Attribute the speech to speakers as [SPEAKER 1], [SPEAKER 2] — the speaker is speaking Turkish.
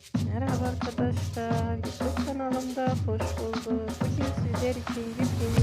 [SPEAKER 1] Merhaba arkadaşlar, YouTube kanalımda hoş bulduk. Bugün sizler için yepyeni